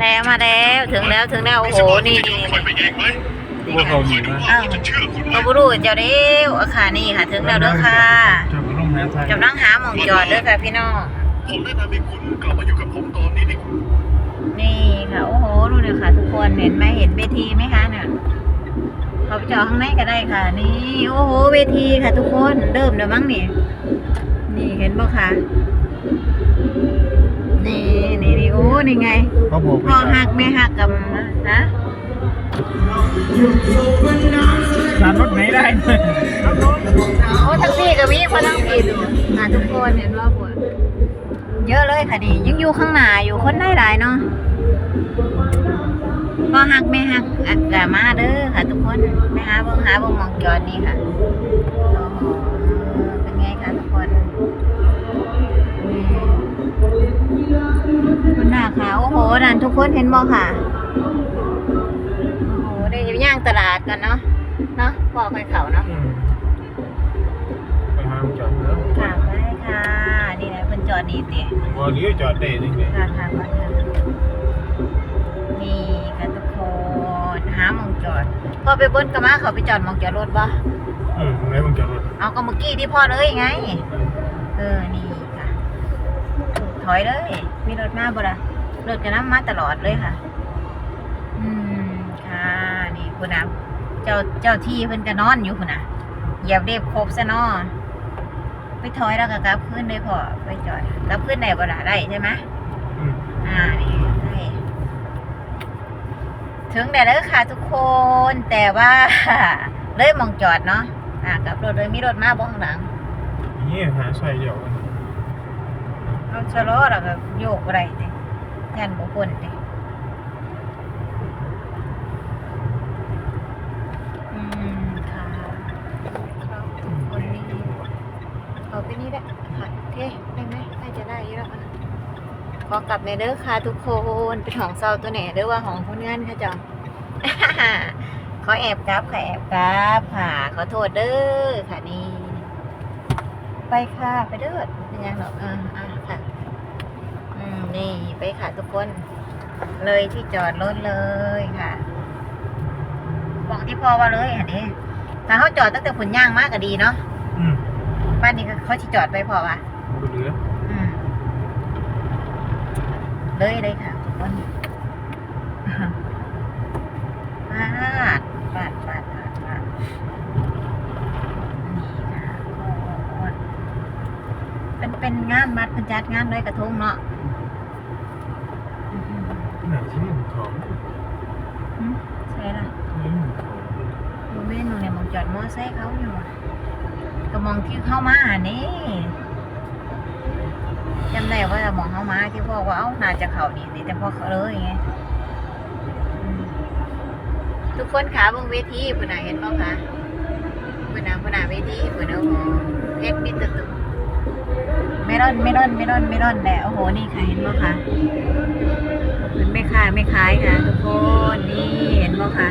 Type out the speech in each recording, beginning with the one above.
แล้วมาแล้วถึงแล้วถึงแล้วโอ้โหนี่นี่คอยไปเองไหมพวกเขามีมาอ้าวจะเชื่อคุณไหมก็บ่รู้เจ้าเด้วอะค่ะนี่ค่ะ ถึงแล้วเด้อค่ะจบลงหาทางกำลังหาหมองจอดเด้อค่ะพี่น้องผมแนะนำให้คุณกลับมาอยู่กับผมตอนนี้ดีกว่านี่ค่ะโอ้โหดูเลยค่ะ ทุกคนเห็นไหมเห็นเวทีไหมคะเนี่ยเขาไปจอดข้างในก็ได้ค่ะ นี่โอ้โหเวทีค่ะ ทุกคนเริ่มแล้วมั้งนี่นี่เห็นบ่คะ นี่นี่นี่โอ้นี่ไงเขาบอกพ่อหักแม่หักกับฮะสามรถไหนได้เลยโอ้แท็กซี่ก็มีคนนั่งผิดค่ะทุกคนเห็นว่าปวดเยอะเลยค่ะดิยังอยู่ข้างหน้าอยู่คนได้หลายเนาะพ่อหักแม่หักอักกะมาเด้อค่ะทุกคนไปหาเบิ่งหาเบิ่งหมองจอดนี่ค่ะโอ้ คุณหน้าขาวโอ้โหนั่นทุกคนเห็นบ่ค่ะ โอ้โหได้อยู่ย่างตลาดกันเนาะ เนาะพอไปเขาเนาะไปหาจอดแล้วค่ะไปค่ะนี่นะเพิ่นจอดนี่ติพอเลี้ยวจอดได้นี่ไงค่ะค่ะไปค่ะนี่ค่ะทุกคนหาหมองจอด พอไปเบิ้นก็มาเขาไปจอดหมองจอดรถบ่อืมไหนมึงจอดรถ เอาก็เมื่อกี้ที่พ่อเลยไง เออ นี่ค่ะถ อยเลย มีรถมาบ่ล่ะรถกับน้ำมาตลอดเลยค่ะ อืมค่ะนี่คุณนะเจ้าเจ้าที่เพิ่นก็นอนอยู่คุณนะเหยียบเรียบครบซะเนาะไปถอยแล้วก็กลับขึ้นได้พอไปจอดกลับขึ้นได้บ่ล่ะได้ใช่ไหมอืมอ่านี่ได้ถึงแต่แล้วค่ะทุกคนแต่ว่าเลยหมองจอดเนาะอ่ากลับรถเลยมีรถมาบ้ข้างหลังนี่หาใส่เดียวกัน เราชะลอแล้วก็โยกอะไรเด้ยันบุคคลเด้อืมค่ะครับทุกคนนี่เอาไปนี่แหละค่ะโอเคได้ไหมน่าจะได้เยอะแล้วค่ะขอกลับในเด้อค่ะทุกคนเป็นของเซาตัวไหนเด้อว่าของคนงานค่ะจอมขอแอบกราบค่ะแอบกราบค่ะขอโทษเด้อค่ะนี่ ไปค่ะ ไปเด้อเป็นยังหรอกอ่าอ่าค่ะอืม นี่ไปค่ะทุกคน เลยที่จอดรถเลยค่ะบอกที่พอว่าเลยอันนี้ถ้าเขาจอดตั้งแต่ผุนย่างมากก็ดีเนาะอืมบ้านนี้ก็เขาที่จอดไปพอว่ะบ่เหลืออืมเลยเลยค่ะทุกคนปาดปาดปาดปาดปาดนี่ค่ะโอ้โหเป็นเป็นงานมัดเป็นจัดงานด้วยกระทงเนาะอืม ไหนที่นี่ ของอืมใช่ละนี่ของดูเมนูเนี่ยมองจอดมอไซค์เขาอยู่อะก็มองที่เข้ามาอันนี้จำได้ว่าจะมองเข้ามาที่พ่อว่าเอ้าน่าจะเขานี่สิแต่พ่อเขาเลยไงอืมทุกคนขาบนเวทีปุ่นน่ะเห็นป่ะคะปุ่นน่ะปุ่นน่ะเวทีปุ่นน่ะโอ้โหเพชรมิตรตุไม่ร่อนไม่ร่อนไม่ร่อนไม่ร่อนแหละโอ้โหนี่ค่ะเห็นป่ะคะ เป็นไม่ค่าไม่ขายค่ะ ทุกคนนี่เห็นป่ะคะ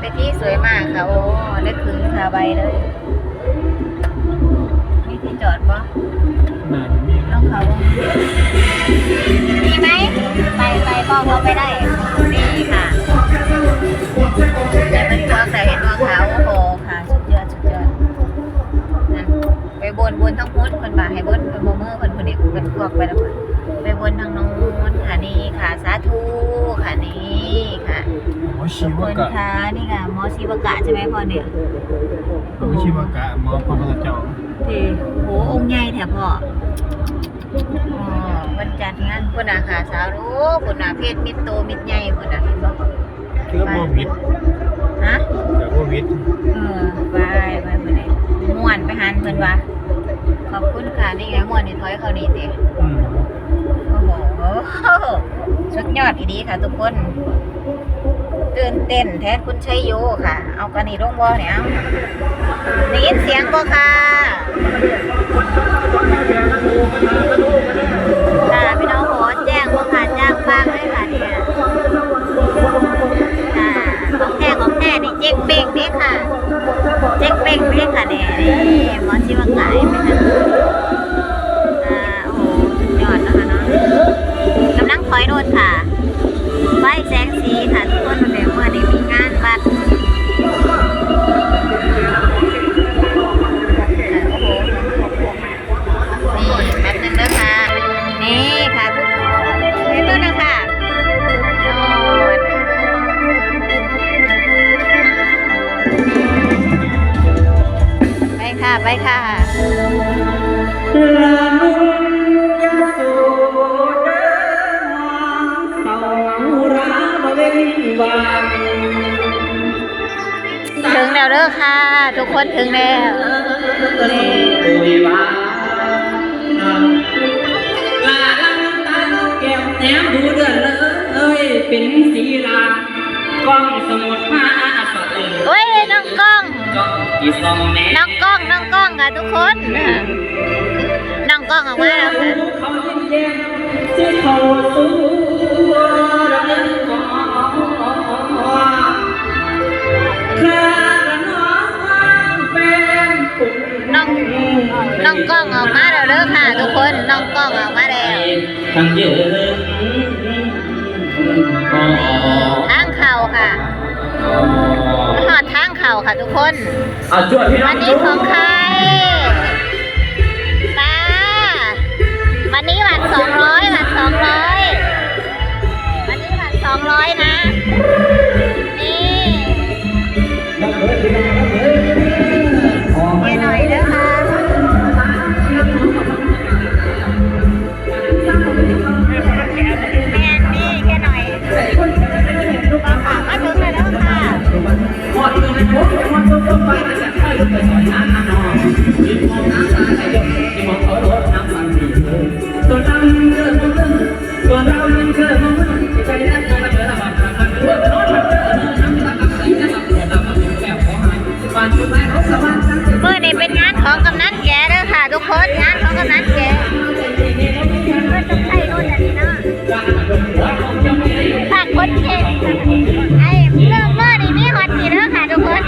ไปที่สวยมากค่ะ โอ้ได้คืนคาใบเลยมีที่จอดปะไหนมีต้แล้อวงเขามีไหมไปไปพ่อเขาไปได้นี่ค่ะแต่มันตัวแต่เห็นว่าขาวโอ้โหค่ะ สุดยอดสุดยอดนั่นไปบนบนทั้งพุ้นคนมาให้บนเป็นโมเมอร์คนคนเด็กเป็นพวกไปแล้วค่ะ ไปบนทางโน้นค่ะนี่ค่ะสาธุค่ะนี่ค่ะหมอชีทุกควนกะคะนี่ค่ะหมอชีวกะใช่ไหมพ่อเนี่ยหมอชีวกะหมอพระพุทธเจ้าที่โหองค์ใหญ่แถบพ่ออ๋อวันจัดงานคุณอาค่ะสาวรู้คุณอาเพศมิตรโตมิตรใหญ่คุณอาเห็นบ่เชื้อโควิดฮะ เชื้อโควิดเออไปไปเพิ่นนี่ม่วนไปหันเพิ่นว่าขอบคุณค่ะนี่ไงม่วนนี่ถอยเข้านี่ติอืมโอ้โห สุดยอดอีดีค่ะ ทุกคนตื่นเต้นแทนคุณชัยโยค่ะ เอากันนี่ลงบ่เนี่ยเอาได้ยินเสียงบ่ค่ะค่ะพี่น้องขอแจ้งบ่ค่ะจ้างบ้างเลยค่ะเนี่ยค่ะของแท้ของแท้นี่เจ๊กเป้งนี่ค่ะ เจ๊กเป้งนี่ค่ะเนี่ยนี่หมอชิวกายไหมคะอ่าโอ้โหสุดยอดนะคะ ไปค่ะไปค่ะถึงแล้วเด้อค่ะ ทุกคนถึงแล้วนี่ลาลังตาแก้มแหนมดูเดือนเลยเป็นสีลากล้องสมุดผ้าสะเอิญเฮ้ยน้องกล้อง จ้องอีซองแหนน้องกล้องน้องกล้องค่ะทุกคนน้องกล้องออกมาแล้วค่ะเขาเย็นเย็นที่เขาสู้ระลึกก่อนคราน้องแฟนปุ่นน้องน้องกล้องออกมาแล้วเด้อค่ะ ทุกคนน้องกล้องออกมาแล้วทั้งเยืนทางเข่าค่ะ ค่ะทุกคน เอาจวดพี่น้วัอนงนี้ของใครตาวันนี้บัตรสองร้อยบัตรสองร้อย น้ำนองกินมองน้ำตาไหลที่มองเขารถน้ำฟันดีตัวเราเกิดมาตัวเราเกิดมาใจแรกตัวเราเกิดมาพันตัวโน้ตมันเกิดน้ำตาไหลจะทำตัวเราเป็นแบบของหายฟันตัวแม่เขาสบายใจเมื่อนี้เป็นงานของกำนันแกเด้อค่ะทุกคนงานของกำนันแกเพื่อต้องใช้รุ่นอันนี้เนาะฝากคนเก่งไอ้เรื่อเมื่อนี้มีฮอตนี่เด้อค่ะทุกคน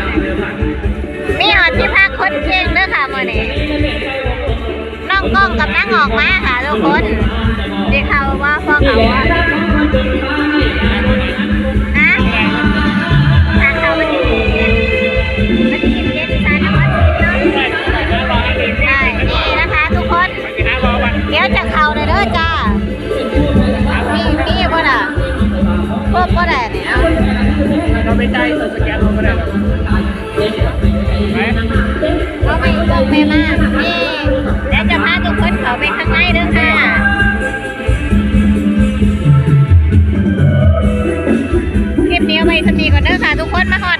คนเก่งเด้อค่ะมื่อนี้น้องกล้องกับนั่งออกมาค่ะทุกคนเดี๋ยวเขาว่าพ่อเขาว่านะทางเขาวันที่สิบเจ็ดวันที่สิบเจ็ดสารวัตรสิบเนาะใช่นี่นะคะทุกคน เดี๋ยวจะเขาเลยเด้อจ้ามีมีบ่ล่ะพวกบ่ได้เนี่ยเอาเราไม่ได้สแกนเราก็ได้หรอกไหม ไม่เบิ่งไม่มากนี่แล้วจะพาทุกคนเข้าไปข้างในเด้อค่ะคลิปนี้อาไว้สมีก่อนเด้อค่ะ ทุกคนมาหอด